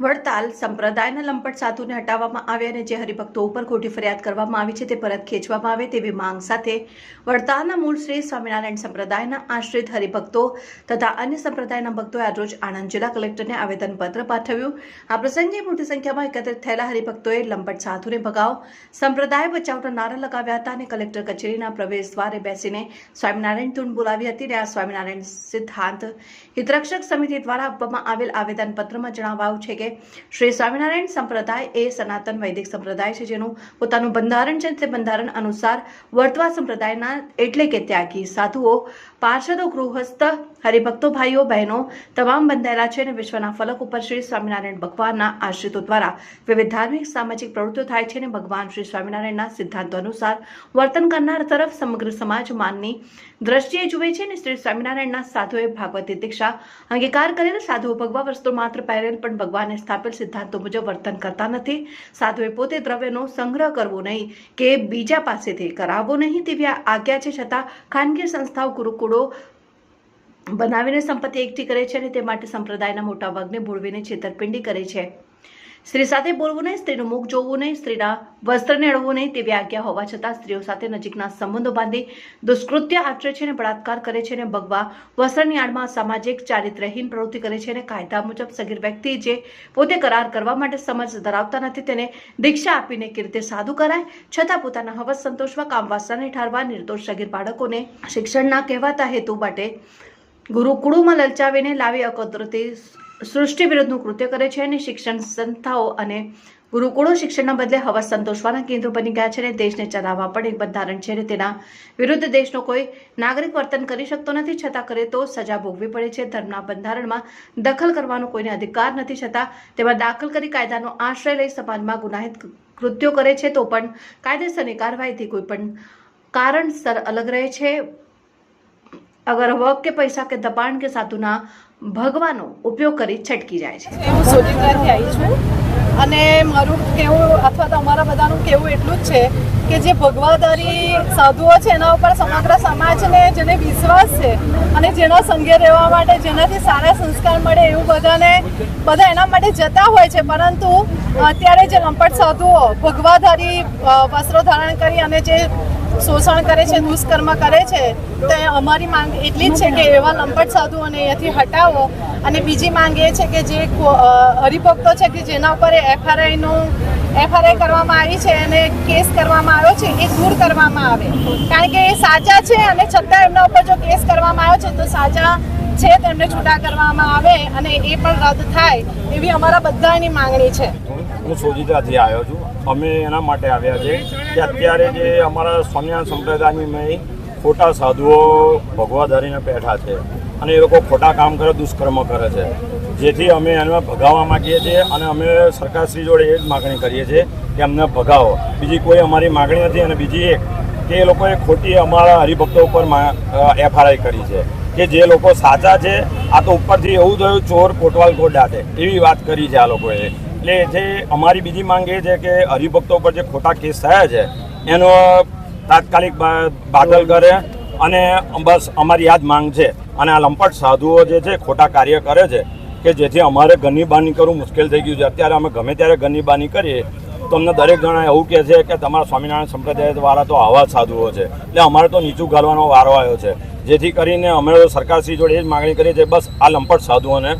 વડતાલ સંપ્રદાયના લંપટ સાધુને હટાવવામાં આવ્યા અને જે હરિભક્તો ઉપર ખોટી ફરિયાદ કરવામાં આવી છે તે પરત ખેંચવામાં આવે તેવી માંગ સાથે વડતાલના મૂળ શ્રી સ્વામિનારાયણ સંપ્રદાયના આશ્રિત હરિભક્તો તથા અન્ય સંપ્રદાયના ભક્તોએ આજરોજ આણંદ જિલ્લા કલેક્ટરને આવેદનપત્ર પાઠવ્યું. આ પ્રસંગે મોટી સંખ્યામાં એકત્રિત થયેલા હરિભક્તોએ લંપટ સાધુને ભગાવો, સંપ્રદાય બચાવના નારા લગાવ્યા હતા અને કલેક્ટર કચેરીના પ્રવેશ દ્વારે બેસીને સ્વામિનારાયણ ધૂન બોલાવી હતી અને આ સ્વામિનારાયણ સિદ્ધાંત હિતરક્ષક સમિતિ દ્વારા આપવામાં આવેલ આવેદનપત્રમાં જણાવાયું છે કે શ્રી સ્વામિનારાયણ સંપ્રદાય એ સનાતન વૈદિક સંપ્રદાય છે, જેનું પોતાનું બંધારણ છે, તે બંધારણ અનુસાર વર્તવા સંપ્રદાયના એટલે કે ત્યાગી સાધુઓ, પાર્ષદો, ગૃહસ્થ, હરિભક્તો, ભાઈઓ, બહેનો તમામ બંધાયેલા છે અને વિશ્વના ફલક ઉપર શ્રી સ્વામિનારાયણ ભગવાનના આશ્રિતો દ્વારા વિવિધ ધાર્મિક, સામાજિક પ્રવૃત્તિઓ થાય છે અને ભગવાન શ્રી સ્વામિનારાયણના સિદ્ધાંતો અનુસાર વર્તન કરનાર તરફ સમગ્ર સમાજ માનની દ્રષ્ટિએ જુએ છે અને શ્રી સ્વામિનારાયણના સાધુએ ભાગવતી દીક્ષા અંગીકાર કરેલ. સાધુઓ ભગવા વસ્ત્રો માત્ર પહેરેલ, પણ ભગવાને સ્થાપેલ સિદ્ધાંતો મુજબ વર્તન કરતા નથી. સાધુએ પોતે દ્રવ્યનો સંગ્રહ કરવો નહીં કે બીજા પાસેથી કરાવવો નહીં તેવી આજ્ઞા છે છતાં ખાનગી સંસ્થાઓ ગુરુકુળો બનાવીને સંપત્તિ એકઠી કરે છે અને તે માટે સંપ્રદાયના મોટા ભાગને ભૂળવીને છેતરપિંડી કરે છે. સ્ત્રી સાથે બોલવું નહીં, સ્ત્રીનું મુખ જોવું નહીં, સ્ત્રીના વસ્ત્રને નેળવું નહીં તેવી આજ્ઞા હોવા છતાં સ્ત્રીઓ સાથે નજીકના સંબંધો બાંધી દુષ્કૃત્ય આચરે છે અને બળાત્કાર કરે છે અને ભગવા વસ્ત્રની આડમાં સામાજિક ચારિત્રહીન પ્રવૃત્તિ કરે છે અને કાયદા મુજબ સગીર વ્યક્તિ જે પોતે કરાર કરવા માટે સમજ ધરાવતા નથી તેને દીક્ષા આપીને કે રીતે સાધુ કરાય? છતાં પોતાના હવસ સંતોષવા, કામ વાસનાને ઠારવા, નિર્દોષ સગીર બાળકોને શિક્ષણના કહેવાતા હેતુ માટે ગુરુકુળોમાં લલચાવીને લાવી અકદરતી સૃષ્ટિ વિરુદ્ધનું કૃત્ય કરે છે અને શિક્ષણ સંસ્થાઓ અને ગુરુકુળો શિક્ષણના બદલે હવા સંતોષવાના કેન્દ્રો બની ગયા છે અને દેશને ચલાવવા પણ એક બંધારણ છે અને તેના વિરુદ્ધ દેશનો કોઈ નાગરિક વર્તન કરી શકતો નથી. છતાં કરે તો સજા ભોગવી પડે છે. ધર્મના બંધારણમાં દખલ કરવાનો કોઈને અધિકાર નથી. છતાં તેમાં દાખલ કરી કાયદાનો આશ્રય લઈ સમાજમાં ગુનાહિત કૃત્યો કરે છે તો પણ કાયદેસરની કાર્યવાહીથી કોઈ પણ કારણસર અલગ રહે છે. અગર વક કે પૈસા કે દબાણ કે સાધુના ભગવાનો ઉપયોગ કરી છટકી જાય છે. હું સોજિત્રાથી આવી છું અને મારું કેવું અથવા તો અમારા બધાનું કેવું એટલું જ છે કે જે ભગવાદારી સાધુઓ છે એના ઉપર સમગ્ર સમાજને જેને વિશ્વાસ છે અને જેના સંગે રહેવા માટે જેનાથી સારા સંસ્કાર મળે એવું બધાને, બધા એના માટે જતા હોય છે. પરંતુ અત્યારે જે લંપટ સાધુઓ ભગવાધારી વસ્ત્રો ધારણ કરી અને જે શોષણ કરે છે, દુષ્કર્મ કરે છે, તો અમારી માંગ એટલી જ છે કે એવા લંપટ સાધુઓને અહીંયાથી હટાવો. અને બીજી માંગ એ છે કે જે હરિભક્તો છે કે જેના ઉપર એફઆરઆઈનું એફઆરઆઈ કરવામાં આવી છે અને કેસ કરવામાં આવ્યો છે, એ દૂર કરવામાં આવે. કારણ કે એ સાચા છે અને છતાં એમના ઉપર જો કેસ કરવામાં આવ્યો છે, તો સાચા છે તેમને છૂટા કરવામાં આવે અને એ પણ રદ થાય એવી અમારા બધાની માંગણી છે. હું સોજીતાથી આવ્યો છું. અમે એના માટે આવ્યા છે કે અત્યારે જે અમારા સ્વામિનારાયણ સંપ્રદાયની મેં ખોટા સાધુઓ ભગવા ધરીને બેઠા છે અને એ લોકો ખોટા કામ કરે, દુષ્કર્મ કરે છે. જેથી અમે એને ભગાવવા માંગીએ છીએ અને અમે સરકારશ્રી જોડે એ જ માગણી કરીએ છીએ કે અમને ભગાવો. બીજી કોઈ અમારી માગણી નથી અને બીજી એક કે એ લોકોએ ખોટી અમારા હરિભક્તો ઉપર એફઆરઆઈ કરી છે. કે જે લોકો સાચા છે, આ તો ઉપરથી એવું થયું ચોર કોટવાલ ગોડા છે. એવી વાત કરી છે આ લોકોએ. એટલે જે અમારી બીજી માંગ એ છે કે હરિભક્તો પર જે ખોટા કેસ થયા છે, એનો તાત્કાલિક બાદલ કરે અને બસ અમારી આ જ માંગ છે. અને આ લંપટ સાધુઓ જે છે, ખોટા કાર્ય કરે છે, કે જેથી અમારે ઘરની બાની કરવું મુશ્કેલ થઈ ગયું છે. અત્યારે અમે ગમે ત્યારે ઘરની બાની કરીએ, તો અમને દરેક જણા એવું કહે છે કે તમારા સ્વામિનારાયણ સંપ્રદાય દ્વારા તો આવા સાધુઓ છે. એટલે અમારે તો નીચું ઘાલવાનો વારો આવ્યો છે. જેથી કરીને અમે સરકારશ્રી જોડે એ જ માગણી કરીએ છીએ, બસ આ લંપટ સાધુઓને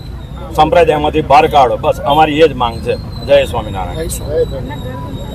સંપ્રદાયમાંથી બહાર કાઢો. બસ અમારી એ જ માંગ છે. જય સ્વામિનારાયણ.